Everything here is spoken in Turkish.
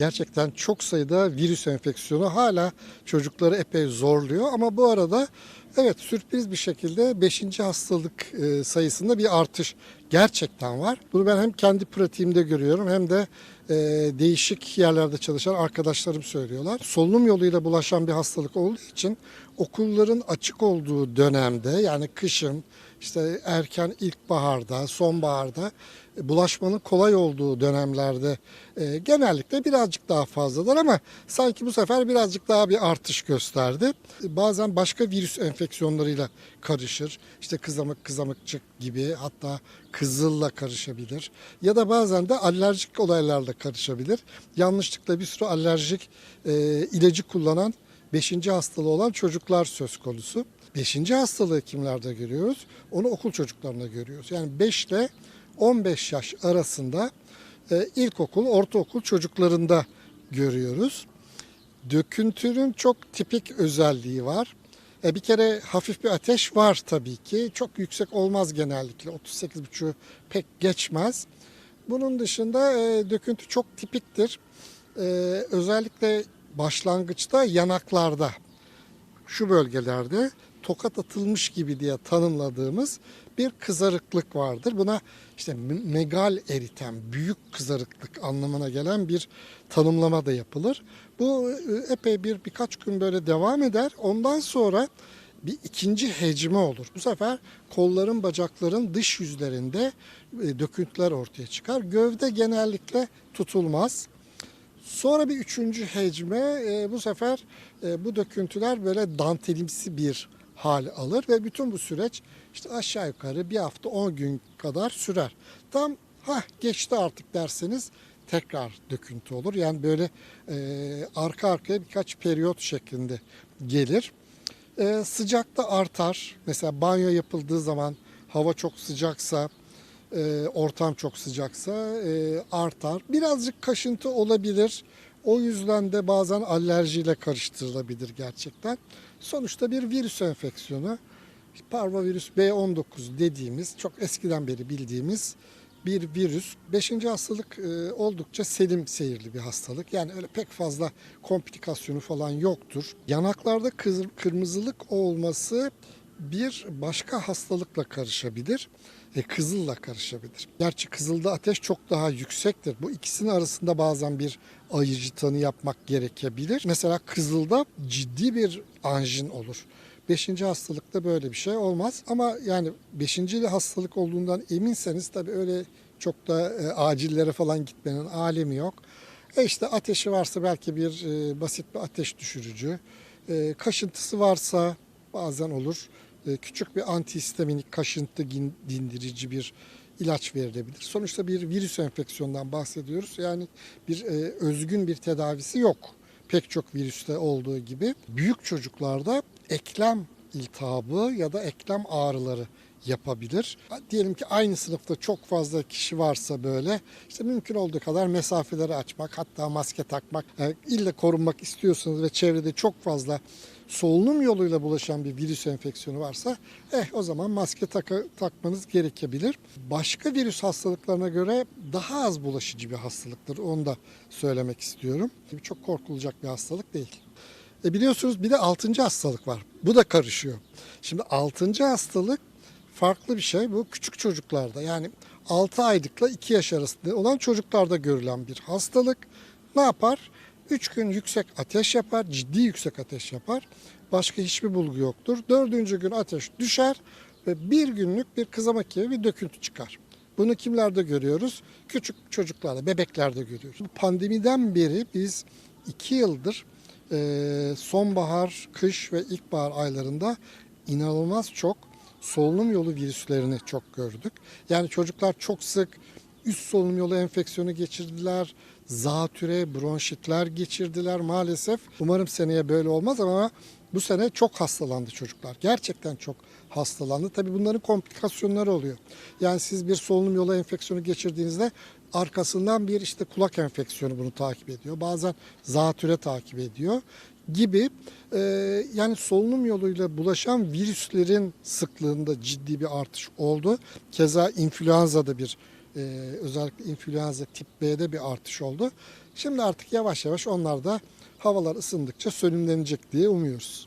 Gerçekten çok sayıda virüs enfeksiyonu hala çocukları epey zorluyor ama bu arada evet sürpriz bir şekilde 5. hastalık e, sayısında bir artış gerçekten var. Bunu ben hem kendi pratiğimde görüyorum hem de e, değişik yerlerde çalışan arkadaşlarım söylüyorlar. Solunum yoluyla bulaşan bir hastalık olduğu için okulların açık olduğu dönemde yani kışın işte erken ilkbaharda, sonbaharda bulaşmanın kolay olduğu dönemlerde e, genellikle birazcık daha fazladır ama sanki bu sefer birazcık daha bir artış gösterdi. Bazen başka virüs enfeksiyonlarıyla karışır. İşte kızamık, kızamıkçık gibi hatta kızılla karışabilir. Ya da bazen de alerjik olaylarla karışabilir. Yanlışlıkla bir sürü alerjik e, ilacı kullanan 5. hastalığı olan çocuklar söz konusu. 5. hastalığı kimlerde görüyoruz? Onu okul çocuklarında görüyoruz. Yani 5 ile 15 yaş arasında e, ilkokul, ortaokul çocuklarında görüyoruz. Döküntünün çok tipik özelliği var. E, bir kere hafif bir ateş var tabii ki. Çok yüksek olmaz genellikle. 38,5 pek geçmez. Bunun dışında e, döküntü çok tipiktir. E, özellikle başlangıçta yanaklarda şu bölgelerde tokat atılmış gibi diye tanımladığımız bir kızarıklık vardır. Buna işte megal eritem, büyük kızarıklık anlamına gelen bir tanımlama da yapılır. Bu e, epey bir birkaç gün böyle devam eder. Ondan sonra bir ikinci hecme olur. Bu sefer kolların, bacakların dış yüzlerinde e, döküntüler ortaya çıkar. Gövde genellikle tutulmaz. Sonra bir üçüncü hecme e, bu sefer bu döküntüler böyle dantelimsi bir hal alır ve bütün bu süreç işte aşağı yukarı bir hafta 10 gün kadar sürer. Tam ha geçti artık derseniz tekrar döküntü olur. Yani böyle e, arka arkaya birkaç periyot şeklinde gelir. E, sıcakta artar. Mesela banyo yapıldığı zaman hava çok sıcaksa e, ortam çok sıcaksa e, artar. Birazcık kaşıntı olabilir. O yüzden de bazen alerjiyle karıştırılabilir gerçekten. Sonuçta bir virüs enfeksiyonu. Parvovirüs B19 dediğimiz çok eskiden beri bildiğimiz bir virüs. Beşinci hastalık e, oldukça selim seyirli bir hastalık. Yani öyle pek fazla komplikasyonu falan yoktur. Yanaklarda kız- kırmızılık olması bir başka hastalıkla karışabilir. E, kızılla karışabilir. Gerçi kızılda ateş çok daha yüksektir. Bu ikisinin arasında bazen bir ayırıcı tanı yapmak gerekebilir. Mesela kızılda ciddi bir anjin olur. Beşinci hastalıkta böyle bir şey olmaz. Ama yani beşinci hastalık olduğundan eminseniz tabii öyle çok da e, acillere falan gitmenin alemi yok. E işte ateşi varsa belki bir e, basit bir ateş düşürücü. E, kaşıntısı varsa bazen olur. E, küçük bir antihistaminik kaşıntı dindirici bir ilaç verilebilir. Sonuçta bir virüs enfeksiyondan bahsediyoruz. Yani bir e, özgün bir tedavisi yok. Pek çok virüste olduğu gibi. Büyük çocuklarda eklem iltihabı ya da eklem ağrıları yapabilir. Diyelim ki aynı sınıfta çok fazla kişi varsa böyle işte mümkün olduğu kadar mesafeleri açmak hatta maske takmak e, ille korunmak istiyorsanız ve çevrede çok fazla solunum yoluyla bulaşan bir virüs enfeksiyonu varsa eh o zaman maske taka- takmanız gerekebilir. Başka virüs hastalıklarına göre daha az bulaşıcı bir hastalıktır. Onu da söylemek istiyorum. Çok korkulacak bir hastalık değil. E biliyorsunuz bir de 6. hastalık var. Bu da karışıyor. Şimdi 6. hastalık farklı bir şey. Bu küçük çocuklarda yani 6 aylıkla 2 yaş arasında olan çocuklarda görülen bir hastalık. Ne yapar? 3 gün yüksek ateş yapar, ciddi yüksek ateş yapar. Başka hiçbir bulgu yoktur. Dördüncü gün ateş düşer ve bir günlük bir kızamık gibi bir döküntü çıkar. Bunu kimlerde görüyoruz? Küçük çocuklarda, bebeklerde görüyoruz. Pandemiden beri biz 2 yıldır sonbahar, kış ve ilkbahar aylarında inanılmaz çok solunum yolu virüslerini çok gördük. Yani çocuklar çok sık üst solunum yolu enfeksiyonu geçirdiler. Zatüre, bronşitler geçirdiler maalesef. Umarım seneye böyle olmaz ama bu sene çok hastalandı çocuklar. Gerçekten çok hastalandı. Tabii bunların komplikasyonları oluyor. Yani siz bir solunum yolu enfeksiyonu geçirdiğinizde arkasından bir işte kulak enfeksiyonu bunu takip ediyor. Bazen zatüre takip ediyor gibi e, yani solunum yoluyla bulaşan virüslerin sıklığında ciddi bir artış oldu. Keza influenza'da bir e, özellikle influenza tip B'de bir artış oldu. Şimdi artık yavaş yavaş onlar da havalar ısındıkça sönümlenecek diye umuyoruz.